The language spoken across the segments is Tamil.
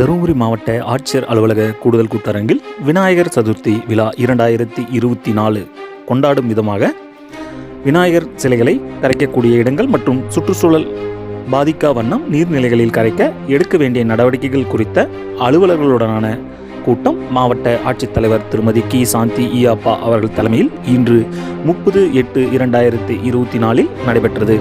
தருமபுரி மாவட்ட ஆட்சியர் அலுவலக கூடுதல் கூட்டரங்கில் விநாயகர் சதுர்த்தி விழா இரண்டாயிரத்தி இருபத்தி நாலு கொண்டாடும் விதமாக விநாயகர் சிலைகளை கரைக்கக்கூடிய இடங்கள் மற்றும் சுற்றுச்சூழல் பாதிக்கா வண்ணம் நீர்நிலைகளில் கரைக்க எடுக்க வேண்டிய நடவடிக்கைகள் குறித்த அலுவலர்களுடனான கூட்டம் மாவட்ட ஆட்சித்தலைவர் திருமதி கி. சாந்தி ஈயாப்பா அவர்கள் தலைமையில் இன்று முப்பது எட்டு இரண்டாயிரத்தி இருபத்தி நாலில் நடைபெற்றது.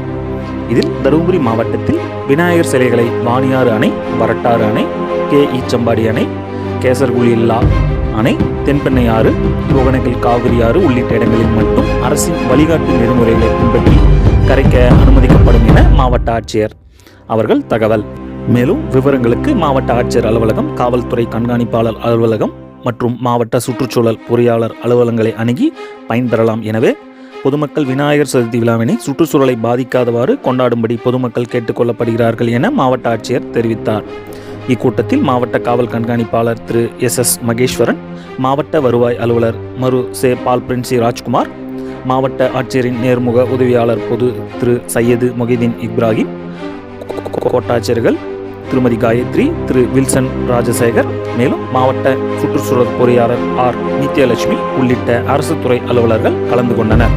இதில் தருமபுரி மாவட்டத்தில் விநாயகர் சிலைகளை வாணியாறு அணை வரட்டாறு அணை கே ஈச்சம்பாடி அணை கேசர்குழில்லா அணை தென்பெண்ணை ஆறு ஒகனகில் காவிரி ஆறு உள்ளிட்ட இடங்களில் மட்டும் அரசின் வழிகாட்டு நெறிமுறைகளை பின்பற்றி கரைக்க அனுமதிக்கப்படும் என மாவட்ட ஆட்சியர் அவர்கள் தகவல். மேலும் விவரங்களுக்கு மாவட்ட ஆட்சியர் அலுவலகம் காவல்துறை கண்காணிப்பாளர் அலுவலகம் மற்றும் மாவட்ட சுற்றுச்சூழல் பொறியாளர் அலுவலகங்களை அணுகி பயன்பெறலாம். எனவே பொதுமக்கள் விநாயகர் சதுர்த்தி விழாவினை சுற்றுச்சூழலை பாதிக்காதவாறு கொண்டாடும்படி பொதுமக்கள் கேட்டுக்கொள்ளப்படுகிறார்கள் என மாவட்ட ஆட்சியர் தெரிவித்தார். இக்கூட்டத்தில் மாவட்ட காவல் கண்காணிப்பாளர் திரு எஸ் எஸ் மகேஸ்வரன் மாவட்ட வருவாய் அலுவலர் மரு சே பால் பிரின்சி ராஜ்குமார் மாவட்ட ஆட்சியரின் நேர்முக உதவியாளர் பொது திரு சையது மொஹிதீன் இப்ராஹிம் கோட்டாட்சியர்கள் திருமதி காயத்ரி திரு வில்சன் ராஜசேகர் மேலும் மாவட்ட சுற்றுச்சூழல் பொறியாளர் ஆர் நித்யலட்சுமி உள்ளிட்ட அரசு துறை அலுவலர்கள் கலந்து கொண்டனர்.